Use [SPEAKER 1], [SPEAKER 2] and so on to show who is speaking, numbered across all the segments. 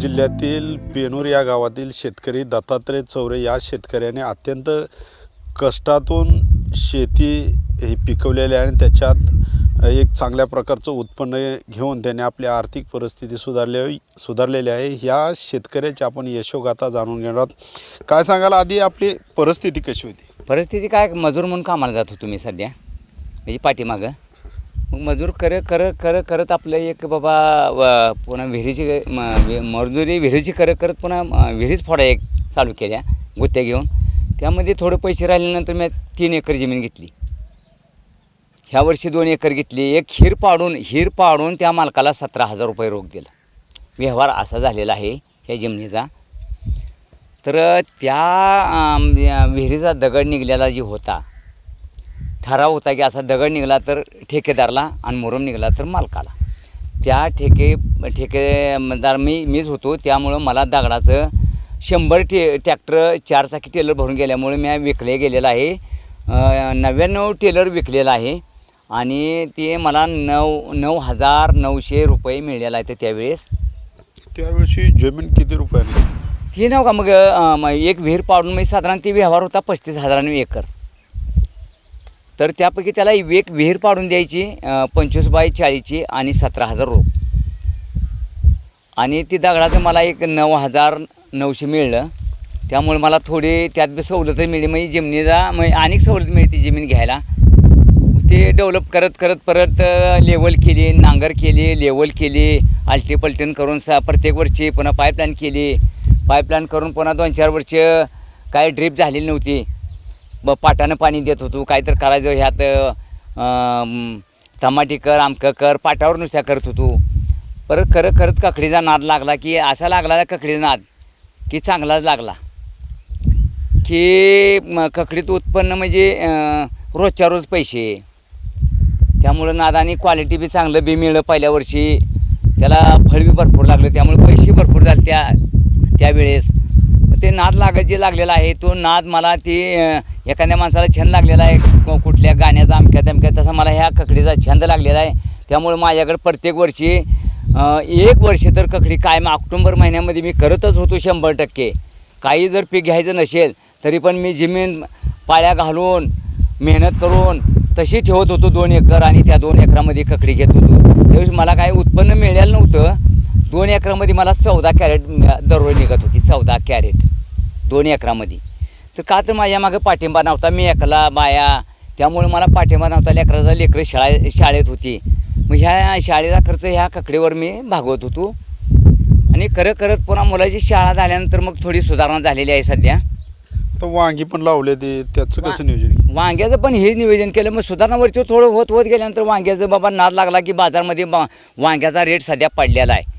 [SPEAKER 1] जिल्ह्यातील पेनूर या गावातील शेतकरी दत्तात्रय चौरे या शेतकऱ्याने अत्यंत कष्टातून शेती हे पिकवलेली आहे आणि त्याच्यात एक चांगल्या प्रकारचं उत्पन्न घेऊन त्याने आपली आर्थिक परिस्थिती सुधारली सुधारलेली आहे. ह्या शेतकऱ्याची आपण यशोगाथा जाणून घेणार आहोत. काय सांगाल? आधी आपली परिस्थिती कशी होती?
[SPEAKER 2] परिस्थिती काय? मजूर म्हणून कामाला जात होतो मी सध्या. म्हणजे पाठीमागं. मग मजूर कर कर करत करत आपलं एक बाबा व पुन्हा विहिरीची म- वि- मजुरी विहिरीची करत करत पुन्हा म- विहिरीच फोडा एक चालू केल्या गुत्त्या घेऊन. त्यामध्ये थोडे पैसे राहिल्यानंतर मी तीन एकर जमीन घेतली. ह्या वर्षी दोन एकर घेतली. एक हिर पाडून हिर पाडून त्या मालकाला सतरा हजार रुपये रोख दिला. व्यवहार असा झालेला आहे ह्या जमिनीचा. तर त्या अम, या विहिरीचा दगड निघलेला जी होता ठराव होता की असा दगड निघाला तर ठेकेदारला आणि मुरम निघाला तर मालकाला. त्या ठेके ठेकेदार मी मीच होतो. त्यामुळं मला दगडाचं शंभर टे ट्रॅक्टर चारचाकी टेलर भरून गेल्यामुळे मी विकले गेलेलं आहे. नव्याण्णव टेलर विकलेलं आहे आणि ते मला नऊ नऊ हजार नऊशे रुपये मिळालेला आहे त्यावेळेस.
[SPEAKER 1] त्यावेळी जमीन किती रुपयाने?
[SPEAKER 2] ते नाव का मग एक विहीर पाडून म्हणजे साधारण ती व्यवहार होता पस्तीस हजाराने एकर. तर त्यापैकी त्याला एक विहीर पाडून द्यायची पंचवीस बाय चाळीसची आणि सतरा हजार रोप आणि ती दगडाचं मला एक नऊ हजार नऊशे मिळलं. त्यामुळे मला थोडी त्यात बी सवलत मिळली. म्हणजे जमिनीला म्हणजे अनेक सवलत मिळते जमीन घ्यायला. ते डेव्हलप करत करत परत लेवल केली नांगर केली लेवल केली आलटी पलटण करून सा प्रत्येक वर्षी पुन्हा पाईपलाईन केली. पाईपलाईन करून पुन्हा दोन चार वर्ष काय ड्रीप झालेली नव्हती. ब पाटानं पाणी देत होतो. काहीतरी करायचं ह्यात टमाटी कर आमकं कर पाटावर नुसत्या करत होतो. परत खरं खरंच ककडीचा नाद लागला की असा लागला ककडीचा नाद की चांगलाच लागला. की ककडीत उत्पन्न म्हणजे रोजच्या रोज पैसे. त्यामुळं नादाने क्वालिटी बी चांगलं बी मिळलं पहिल्या वर्षी. त्याला फळ बी भरपूर लागलं त्यामुळे पैसे भरपूर झाले त्या त्यावेळेस मग ते नाद लागत जे लागलेला आहे तो नाद मला ती एखाद्या माणसाला छंद लागलेला आहे कुठल्या गाण्याचा अमक्या तमक्या तसा मला ह्या ककडीचा छंद लागलेला आहे. त्यामुळे माझ्याकडे प्रत्येक वर्षी एक वर्ष तर ककडी कायम ऑक्टोंबर महिन्यामध्ये मी करतच होतो शंभर टक्के. काही जर पीक घ्यायचं नसेल तरी पण मी जमीन पाळ्या घालून मेहनत करून तशी ठेवत होतो दोन एकर आणि त्या दोन एकरामध्ये ककडी घेत होतो. त्यावेळेस मला काही उत्पन्न मिळालं नव्हतं. दोन एकरामध्ये मला चौदा कॅरेट दररोज निघत होती चौदा कॅरेट. दोन एकरामध्ये. तर का तर माझ्या मागं पाठिंबा नव्हता. मी एकला बाया. त्यामुळे मला पाठिंबा नव्हता. लेकराचा लेकरं शाळा शाळेत होती. मग ह्या शाळेचा खर्च ह्या ककडीवर मी भागवत होतो. आणि करत करत पुन्हा मुलाची शाळा झाल्यानंतर मग थोडी सुधारणा झालेली आहे सध्या.
[SPEAKER 1] तर वांगी पण लावले ते. त्याचं कसं नियोजन? केलं?
[SPEAKER 2] वांग्याचं पण हेच नियोजन केलं. मग सुधारणा वरची थोडं होत होत गेल्यानंतर वांग्याचं बाबा नाद लागला की बाजारमध्ये बा वांग्याचा रेट सध्या पडलेला आहे.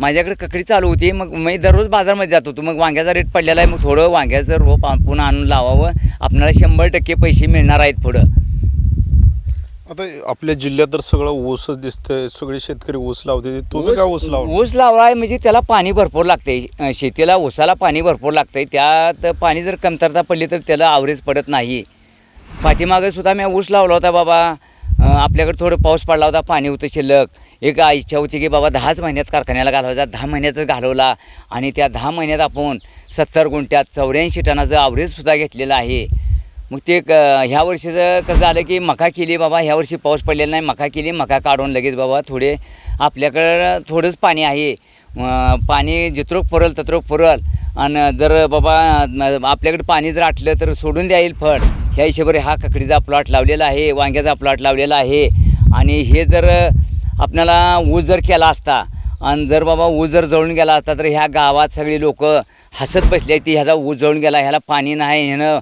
[SPEAKER 2] माझ्याकडे ककडी चालू होती मग मी दररोज बाजारमध्ये जात होतो. मग वांग्याचा रेट पडलेला आहे मग थोडं वांग्याचं रोप पुन्हा आणून लावावं. आपल्याला शंभर टक्के पैसे मिळणार आहेत पुढं.
[SPEAKER 1] आता आपल्या जिल्ह्यात तर सगळं ऊसच दिसतंय सगळे शेतकरी ऊस लावते तुम्ही काय ऊस लावला?
[SPEAKER 2] ऊस लावाय म्हणजे त्याला पाणी भरपूर लागते शेतीला ऊसाला पाणी भरपूर लागतंय. त्यात पाणी जर कमतरता पडली तर त्याला आवरेज पडत नाही. पाठीमागं सुद्धा मी ऊस लावला होता बाबा. आपल्याकडे थोडं पाऊस पडला होता पाणी होतं शिल्लक. एक इच्छा होती की बाबा दहाच महिन्यात कारखान्याला घालवायचा दहा महिन्यातच घालवला. आणि त्या दहा महिन्यात आपण सत्तर गुंठ्यात चौऱ्याऐंशी टनाचं आवरेजसुद्धा घेतलेलं आहे. मग ते क ह्या वर्षीचं कसं झालं की मका केली बाबा ह्या वर्षी पाऊस पडलेला नाही मका केली मका काढून लगेच बाबा थोडे आपल्याकडं थोडंच पाणी आहे. पाणी जितरोक पुरल तत्रोक पुरल. आणि जर बाबा आपल्याकडे पाणी जर आटलं तर सोडून द्या येईल फळ. ह्या हिशोबाने हा ककडीचा प्लॉट लावलेला आहे वांग्याचा प्लॉट लावलेला आहे. आणि हे जर आपल्याला ऊस जर केला असता आणि जर बाबा ऊस जर जळून गेला असता तर ह्या गावात सगळी लोक हसत बसली ती ह्याचा ऊस जळून गेला ह्याला पाणी नाही ह्यानं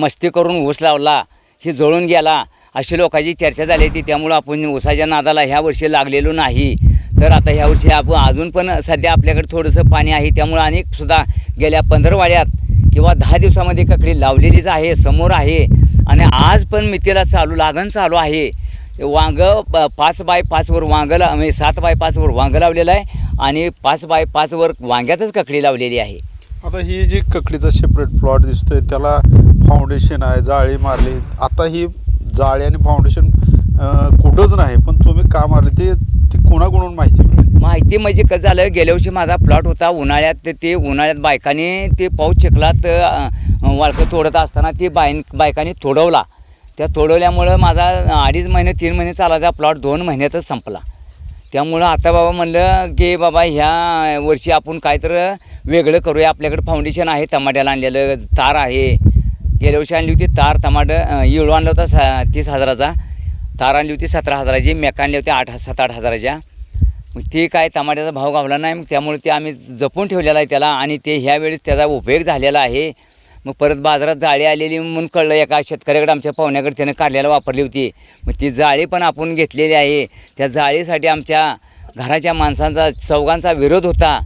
[SPEAKER 2] मस्ती करून ऊस लावला ही जळून गेला अशी लोकांची चर्चा झाली होती. त्यामुळं आपण ऊसाच्या नादाला ह्या वर्षी लागलेलो नाही. तर आता ह्या वर्षी आपण अजून पण सध्या आपल्याकडे थोडंसं पाणी आहे. त्यामुळं अनेकसुद्धा गेल्या पंधरवाड्यात किंवा दहा दिवसामध्ये ककडी लावलेलीच आहे समोर आहे. आणि आज पण मितीला चालू लागण चालू आहे. वांगं पाच बाय पाचवर वांगं ला म्हणजे सात बाय पाचवर वांगं लावलेलं आहे आणि पाच बाय पाचवर वांग्यातच ककडी लावलेली आहे.
[SPEAKER 1] आता ही जी ककडीचा सेपरेट प्लॉट दिसतोय त्याला फाउंडेशन आहे जाळी मारली. आता ही जाळी आणि फाउंडेशन कुठंच नाही पण तुम्ही का मारली? ते ती कोणाकडून माहिती मिळाली?
[SPEAKER 2] माहिती म्हणजे कसं झालं गेल्या वर्षी माझा प्लॉट होता उन्हाळ्यात ते उन्हाळ्यात बायकाने ते पाऊस चिखलात वाळकं तोडत असताना ते बाय बायकाने तोडवला. त्या तोडवल्यामुळं माझा अडीच महिने तीन महिने चालायचा प्लॉट दोन महिन्यातच संपला. त्यामुळं आता बाबा म्हणलं की बाबा ह्या वर्षी आपण काय तर वेगळं करूया. आपल्याकडे फाउंडेशन आहे टमाट्याला आणलेलं तार आहे. गेल्या वर्षी आणली होती तार टमाटं इळू आणला होता सा तीस हजाराचा. तार आणली होती सतरा हजाराची मेका आणली होती आठ सात आठ हजाराच्या. मग ते काय टमाट्याचा भाव गावला नाही मग त्यामुळे ते आम्ही जपून ठेवलेला आहे त्याला आणि ते ह्यावेळेस त्याचा उपयोग झालेला आहे. मग परत बाजारात जाळी आलेली म्हणून कळलं एका शेतकऱ्याकडे आमच्या पाहुण्याकडे त्यानं काढलेला वापरली होती. मग ती जाळी पण आपण घेतलेली आहे. त्या जाळीसाठी आमच्या घराच्या माणसांचा चौघांचा विरोध होता.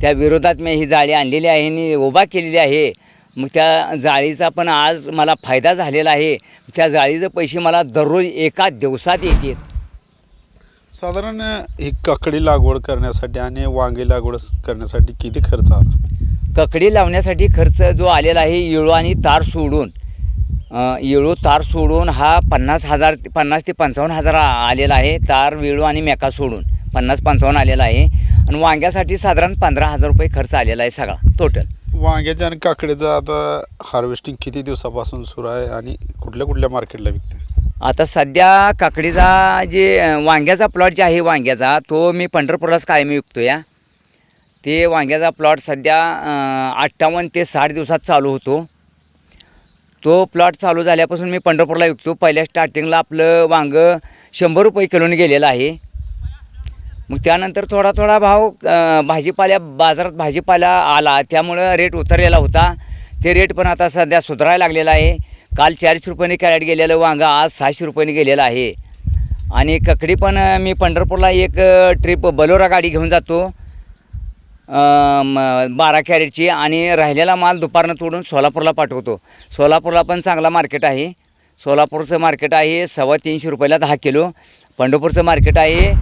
[SPEAKER 2] त्या विरोधात मी ही जाळी आणलेली आहे आणि उभा केलेली आहे. मग त्या जाळीचा पण आज मला फायदा झालेला आहे. त्या जाळीचे पैसे मला दररोज एका दिवसात येतात
[SPEAKER 1] साधारण ही ककडी लागवड करण्यासाठी आणि वांगी लागवड करण्यासाठी किती खर्च आला?
[SPEAKER 2] ककडी लावण्यासाठी खर्च जो आलेला आहे येळू आणि तार सोडून येळू तार सोडून हा पन्नास हजार पन्नास ते पंचावन्न हजार आलेला आहे. तार वेळू आणि मेका सोडून पन्नास पंचावन्न आलेला आहे. आणि वांग्यासाठी साधारण पंधरा हजार रुपये खर्च आलेला आहे सगळा टोटल
[SPEAKER 1] वांग्याच्या आणि काकडीचं आता हार्वेस्टिंग किती दिवसापासून सुरू आहे आणि कुठल्या कुठल्या मार्केटला विकते?
[SPEAKER 2] आता सध्या काकडीचा जे वांग्याचा प्लॉट जे आहे वांग्याचा तो मी पंढरपूरलाच कायमी विकतो या ते वांग्याचा प्लॉट सध्या अठ्ठावन्न ते साठ दिवसात चालू होतो. तो प्लॉट चालू झाल्यापासून मी पंढरपूरला विकतो. पहिल्या स्टार्टिंगला आपलं वांगं शंभर रुपये किलोने गेलेलं आहे. मग त्यानंतर थोडा थोडा भाव भाजीपाल्या बाजारात भाजीपाला आला. त्यामुळं रेट उतरलेला होता. ते रेट पण आता सध्या सुधारायला लागलेला आहे. काल चारशे रुपयाने कॅरेट गेलेलं वांगं आज सहाशे रुपयाने गेलेलं आहे. आणि ककडी पण मी पंढरपूरला एक ट्रिप बलोरा गाडी घेऊन जातो. बारा कॅरेटची आणि राहिलेला माल दुपारनं तोडून सोलापूरला पाठवतो. सोलापूरला पण चांगला मार्केट आहे. सोलापूरचं मार्केट आहे सव्वा तीनशे रुपयाला दहा किलो. पंढरपूरचं मार्केट आहे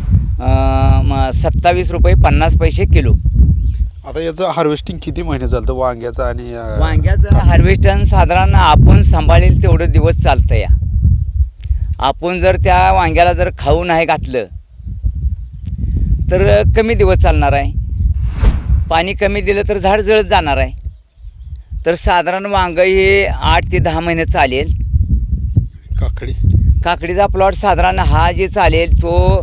[SPEAKER 2] सत्तावीस रुपये पन्नास पैसे किलो.
[SPEAKER 1] आता याचं हार्वेस्टिंग किती महिने चालतं? वांग्याचं आणि
[SPEAKER 2] वांग्याचं हार्वेस्टन साधारण आपण सांभाळेल तेवढं दिवस चालतं या. आपण जर त्या वांग्याला जर खाऊ नाही घातलं तर कमी दिवस चालणार आहे. पाणी कमी दिलं तर झाड जळत जाणार आहे. तर साधारण वांगं हे आठ ते दहा महिने चालेल.
[SPEAKER 1] काकडी?
[SPEAKER 2] काकडीचा प्लॉट साधारण हा जे चालेल तो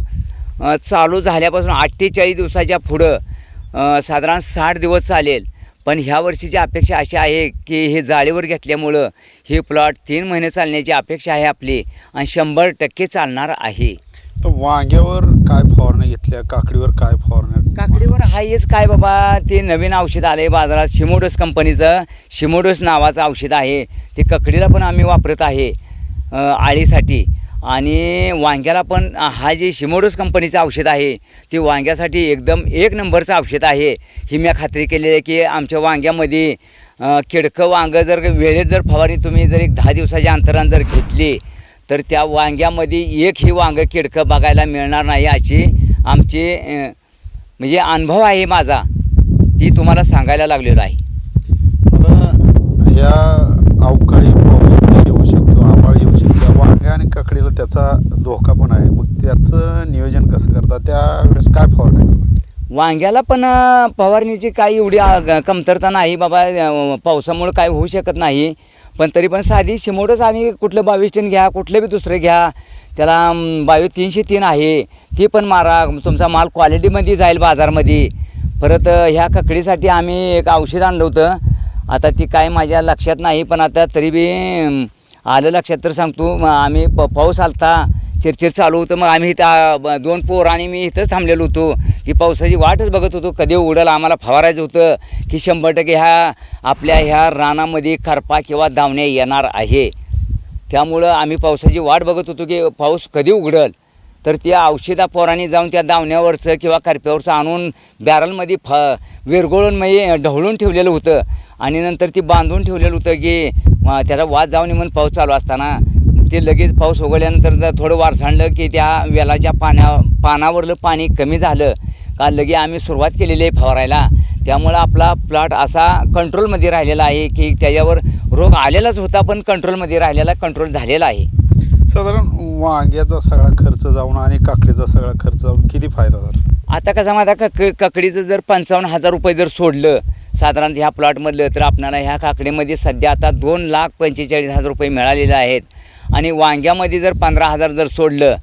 [SPEAKER 2] चालू झाल्यापासून अठ्ठेचाळीस दिवसाच्या पुढं साधारण साठ दिवस चालेल. पण ह्या वर्षीची अपेक्षा अशी आहे की हे जाळीवर घेतल्यामुळं हे प्लॉट तीन महिने चालण्याची अपेक्षा आहे आपली आणि शंभर टक्के चालणार आहे.
[SPEAKER 1] तर वांग्यावर काय फवारण्या घेतल्या? काकडीवर काय फवारण्या?
[SPEAKER 2] काकडीवर हायच काय बाबा? ते नवीन औषध आले बाजारात शिमोडोस कंपनीचं. शिमोडोस नावाचं औषध आहे. ते ककडीला पण आम्ही वापरत आहे अ, आळीसाठी. आणि वांग्याला पण हा जे शिमोडोस कंपनीचं औषध आहे ते वांग्यासाठी एकदम एक नंबरचं औषध आहे. ही मी खात्री केलेली आहे की आमच्या वांग्यामध्ये अ, किडकं वांगं जर वेळेत जर फवारणी तुम्ही जर एक दहा दिवसाच्या अंतरानं जर घेतली तर त्या वांग्यामध्ये एक ही वांगं किडकं बघायला मिळणार नाही अशी आमची म्हणजे अनुभव आहे माझा. ती तुम्हाला सांगायला लागलेलो आहे.
[SPEAKER 1] आता ह्या अवकाळी पाऊस येऊ शकतो आभाळ येऊ शकतो. वांग्या आणि काकडीला त्याचा धोका पण आहे. मग त्याचं नियोजन कसं करतात त्यावेळेस काय फवारणी
[SPEAKER 2] वांग्याला पण फवारणीची काही एवढी कमतरता नाही बाबा. पावसामुळे काय होऊ शकत नाही. पण तरी पण साधी शिमोटच आणि कुठलं बावीस टेन घ्या कुठलं बी दुसरं घ्या त्याला बावीस तीनशे तीन आहे ती पण मारा तुमचा माल क्वालिटीमध्ये जाईल बाजारमध्ये. परत ह्या ककडीसाठी आम्ही एक औषध आणलं होतं. आता ती काय माझ्या लक्षात नाही पण आता तरी बी आलं लक्षात तर सांगतो मग आम्ही प पाऊस आलता चिरचिर चालू होतं मग आम्ही इथं दोन पोर आणि मी इथंच थांबलेलो होतो. की पावसाची वाटच बघत होतो कधी उडल आम्हाला फवारायचं होतं की शंभर टक्के ह्या आपल्या ह्या रानामध्ये करपा किंवा धावण्या येणार आहे. त्यामुळं आम्ही पावसाची वाट बघत होतो की पाऊस कधी उघडल? तर त्या औषधा पोराने जाऊन त्या दावण्यावरचं किंवा करप्यावरचं आणून बॅरलमध्ये फ विरघळून म्हणजे ढवळून ठेवलेलं होतं. आणि नंतर ती बांधून ठेवलेलं होतं की त्याचा वाद जाऊन म्हणून पाऊस चालू असताना. ते लगेच पाऊस उघडल्यानंतर थोडं वार सांडलं की त्या वेलाच्या पाण्या पानावरलं पाणी कमी झालं. का लगे आम्ही सुरुवात केलेली आहे फवारायला. त्यामुळं आपला प्लॉट असा कंट्रोलमध्ये राहिलेला आहे की त्याच्यावर रोग आलेलाच होता पण कंट्रोलमध्ये राहिलेला कंट्रोल झालेला आहे.
[SPEAKER 1] साधारण वांग्याचा सगळा खर्च जाऊन आणि काकडीचा सगळा खर्च जाऊन किती फायदा झाला?
[SPEAKER 2] आता कसं माझा काक काकडीचं जर पंचावन्न हजार रुपये जर सोडलं साधारण ह्या प्लॉटमधलं तर आपणाला ह्या काकडीमध्ये सध्या आता दोन लाख पंचेचाळीस हजार रुपये मिळालेले आहेत. आणि वांग्यामध्ये जर पंधरा हजार जर सोडलं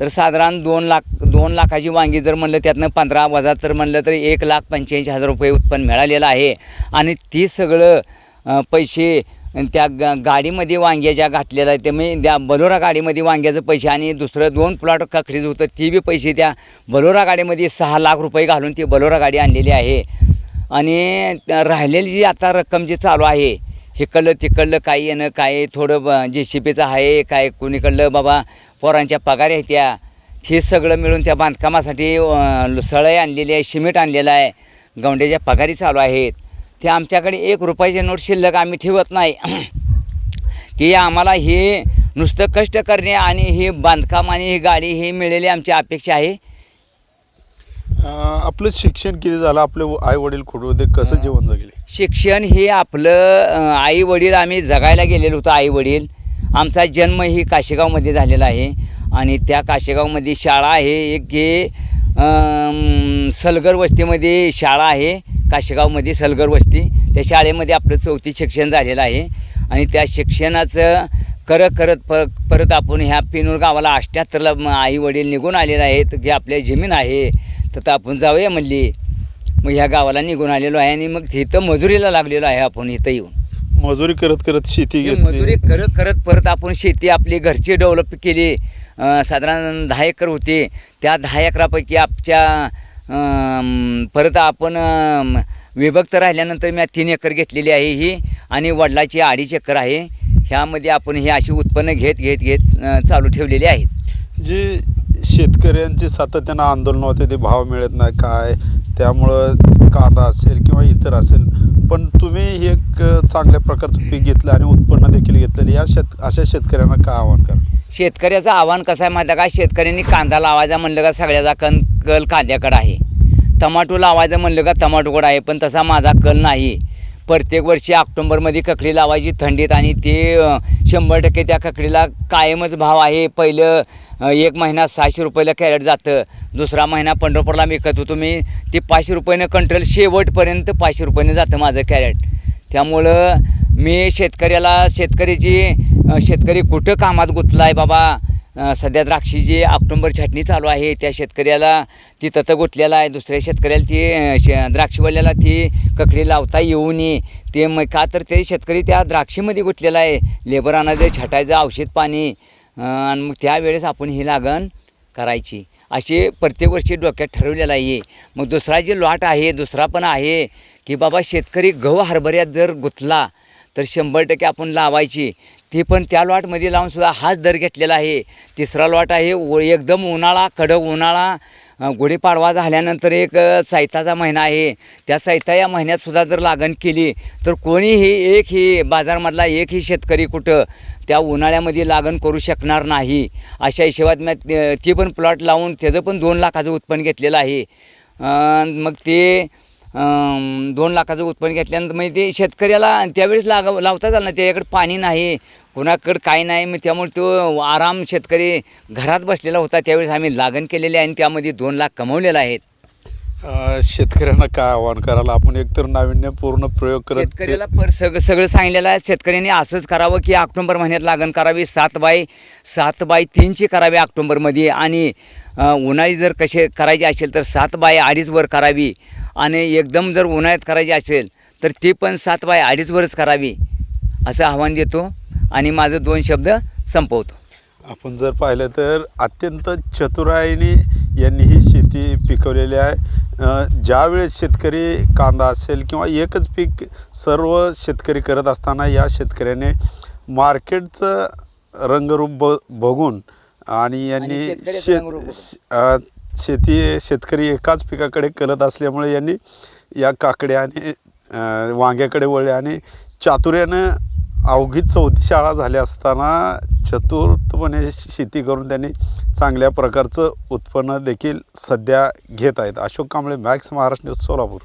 [SPEAKER 2] तर साधारण दोन लाख दोन लाखाची वांगी जर म्हणलं त्यातनं पंधरा वजा तर म्हणलं तर एक लाख पंच्याऐंशी हजार रुपये उत्पन्न मिळालेलं आहे. आणि ती सगळं पैसे आणि त्या गा गाडीमध्ये वांग्या ज्या घातलेल्या आहेत ते मी त्या बलोरा गाडीमध्ये वांग्याचं पैसे आणि दुसरं दोन प्लॉट ककडीचं होतं ती बी पैसे त्या बलोरा गाडीमध्ये सहा लाख रुपये घालून ती बलोरा गाडी आणलेली आहे. आणि राहिलेली जी आता रक्कम जी चालू आहे हिकडलं तिकडलं काय येणं काय थोडं जे सी आहे काय कुणीकडलं बाबा पोरांच्या पगार आहेत त्या हे सगळं मिळून त्या बांधकामासाठी सळई आणलेली आहे सिमेंट आणलेलं आहे गवंड्याच्या पगारी चालू आहेत. ते आमच्याकडे एक रुपयाचे नोट शिल्लक आम्ही ठेवत नाही. की आम्हाला हे नुसतं कष्ट करणे आणि हे बांधकाम आणि ही गाडी हे मिळालेली आमची अपेक्षा आहे.
[SPEAKER 1] आपलं शिक्षण किती झालं? आपले आई वडील कुठे कसं जीवन जगले?
[SPEAKER 2] शिक्षण हे आपलं आई वडील आम्ही जगायला गेलेलो होतो आई वडील. आमचा जन्म ही काशेगावमध्ये झालेला आहे. आणि त्या काशेगावमध्ये शाळा आहे एक हे सलगर वस्तीमध्ये शाळा आहे. काशेगावमध्ये सलगर वस्ती त्या शाळेमध्ये आपलं चौथी शिक्षण झालेलं आहे. आणि त्या शिक्षणाचं करत करत प परत आपण ह्या पिनूर गावाला अष्ट्याहत्तरला आई वडील निघून आलेले आहेत की आपल्या जमीन आहे तर आपण जाऊया म्हणली. मग ह्या गावाला निघून आलेलो आहे आणि मग इथं मजुरीला लागलेलो आहे आपण इथं येऊन.
[SPEAKER 1] मजूरी करत करत शेती
[SPEAKER 2] मजुरी करत करत परत आपण शेती आपली घरची डेव्हलप केली. साधारण दहा एकर होते. त्या दहा एकरापैकी अं, परत आपण विभक्त राहिल्यानंतर मी तीन एकर घेतलेली आहे ही आणि वडिलाची अडीच एकर आहे. ह्यामध्ये आपण हे अशी उत्पन्न घेत घेत घेत चालू ठेवलेली आहेत
[SPEAKER 1] जे शेतकऱ्यांचे सातत्यानं आंदोलन होते ते भाव मिळत नाही काय त्यामुळं कांदा असेल किंवा इतर असेल पण तुम्ही हे एक चांगल्या प्रकारचं पीक घेतलं आणि उत्पन्न देखील घेतलेलं या शेत अशा शेतकऱ्यांना काय आव्हान करा?
[SPEAKER 2] शेतकऱ्याचं आव्हान कसं आहे माहिती का? शेतकऱ्यांनी कांदा लावायचा म्हणलं का सगळ्याचा कण कल कांद्याकडं आहे. टमाटो लावायचं म्हणलं का टमाटोकडं आहे पण तसा माझा कल नाही. प्रत्येक वर्षी ऑक्टोंबरमध्ये ककडी लावायची थंडीत आणि ते शंभर टक्के त्या ककडीला कायमच भाव आहे. पहिलं एक महिना सहाशे रुपयाला कॅरेट जातं. दुसरा महिना पंढरपूरला विकत होतो. मी ते पाचशे रुपयानं कंट्रोल शेवटपर्यंत पाचशे रुपयानं जातं माझं कॅरेट. त्यामुळं मी शेतकऱ्याला शेतकरीची शेतकरी कुठं कामात गुंतला आहे बाबा सध्या द्राक्षीची ऑक्टोंबर छाटणी चालू आहे. त्या शेतकऱ्याला ती ततं गुंतलेला आहे. दुसऱ्या शेतकऱ्याला ती शे द्राक्षवाल्याला ती ककडी लावता येऊ नये ते मग का तर ते शेतकरी त्या द्राक्षीमध्ये गुंतलेला आहे. लेबर आणायचं छाटायचं औषध पाणी आणि मग त्यावेळेस आपण ही लागण करायची. असे प्रत्येक वर्षी डोक्यात ठरवलेलं आहे. मग दुसरा जे लॉट आहे दुसरा पण आहे की बाबा शेतकरी गहू हरभऱ्यात जर गुंतला तर शंभर टक्के आपण लावायची. ती पण त्या लॉटमध्ये लावूनसुद्धा हाच दर घेतलेला आहे. तिसरा लॉट आहे एकदम उन्हाळा कडक उन्हाळा. गुढीपाडवा झाल्यानंतर एक चैताचा महिना आहे. त्या चैता या महिन्यातसुद्धा जर लागण केली तर कोणीही एक ही बाजारमधला एकही शेतकरी कुठं त्या उन्हाळ्यामध्ये लागण करू शकणार नाही. अशा हिशोबात मी ती पण प्लॉट लावून त्याचं पण दोन लाखाचं उत्पन्न घेतलेलं आहे. मग ते दोन लाखाचं उत्पन्न घेतल्यानंतर म्हणजे ते शेतकऱ्याला त्यावेळेस लाग लावता चालणार त्याच्याकडे पाणी नाही कोणाकडे काय नाही. मग त्यामुळे तो आराम शेतकरी घरात बसलेला होता. त्यावेळेस आम्ही लागण केलेली आहे आणि त्यामध्ये दोन लाख कमवलेले आहेत.
[SPEAKER 1] शेतकऱ्यांना काय आव्हान करायला आपण एकतर नाविन्यपूर्ण प्रयोग करत
[SPEAKER 2] शेतकऱ्याला पर सगळं सगळं सांगितलेलं आहे. शेतकऱ्यांनी असंच करावं की ऑक्टोबर महिन्यात लागण करावी. सात बाय सात बाय तीनची करावी ऑक्टोबरमध्ये. आणि उन्हाळी जर कसे करायची असेल तर सात बाय अडीचवर करावी. आणि एकदम जर उन्हाळ्यात करायची असेल तर ती पण सात बाय अडीचवरच करावी असं आव्हान देतो आणि माझं दोन शब्द संपवतो.
[SPEAKER 1] आपण जर पाहिलं तर अत्यंत चतुराईने यांनी ही शेती पिकवलेली आहे. ज्यावेळेस शेतकरी कांदा असेल किंवा एकच पीक सर्व शेतकरी करत असताना या शेतकऱ्याने मार्केटचं रंगरूप ब बघून आणि यांनी शेत शेती शेतकरी एकाच पिकाकडे करत असल्यामुळे यांनी या काकड्या आणि वांग्याकडे वळले आणि चातुर्यानं अवघी चौथी शाळा झाल्या असताना चतुर्थपणे शेती करून त्यांनी चांगल्या प्रकारचं उत्पन्न देखील सध्या घेत आहेत. Ashok Kamble Max Maharashtra news Solapur.